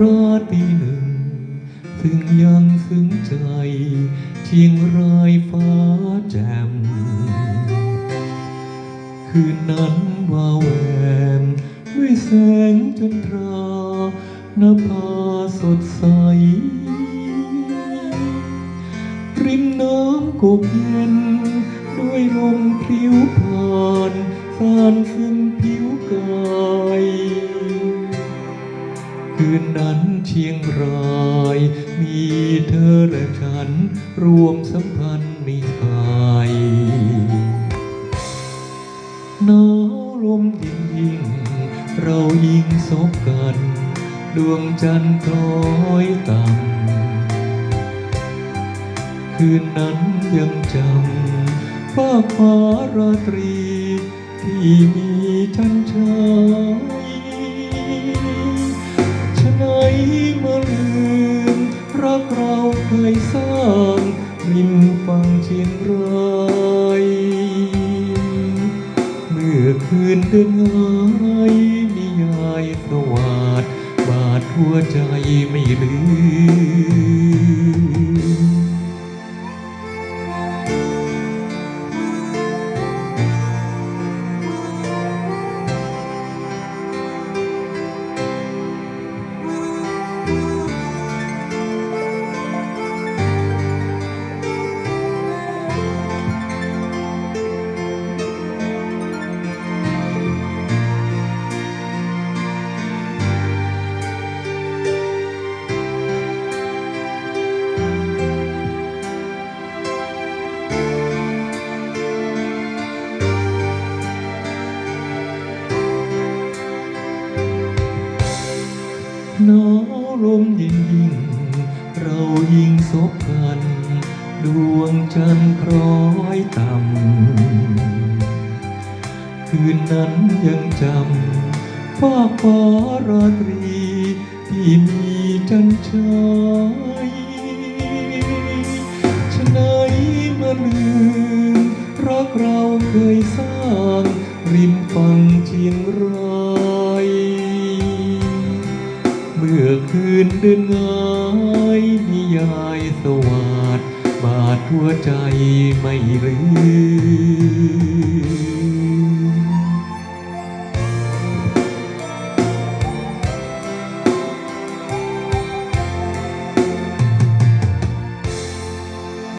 รอนปีหนึ่งถึงยังถึงใจเทียงรายฟ้าแจ่มคืนนั้นวาวแวมด้วยแสงจันทราหน้าผาสดใส ริมน้ำกบเย็น ด้วยลมพลิ้วผ่านสานซึ่งันเชียงราย มีเธอและฉันรวมสัมพันธ์ในไทยหนาวลมยิ่งยิ่ง เรายิงศพกัน ดวงจันทร์คล้อยต่ำคืนนั้นยังจำฟ้าฟ้าราตรี ที่มีฉันชาย กเราเคยสร้างริมฝั่งเชียงรายเมื่อคืนเดินหายนิยายสวัสดบาดหัวใจไม่ลืม หนาวลมเย็นยิ่ง เรายิงศพกัน ดวงจันทร์คล้อยต่ำ คืนนั้นยังจำฟ้าฟ้าราตรี ที่มีจันทรายฉะไหนมาลืมรักเราเคยสร้าง ริมฝั่งเชียง มื่อคืนเดินงายนิยายสวัสดบาดหัวใจไม่ลืม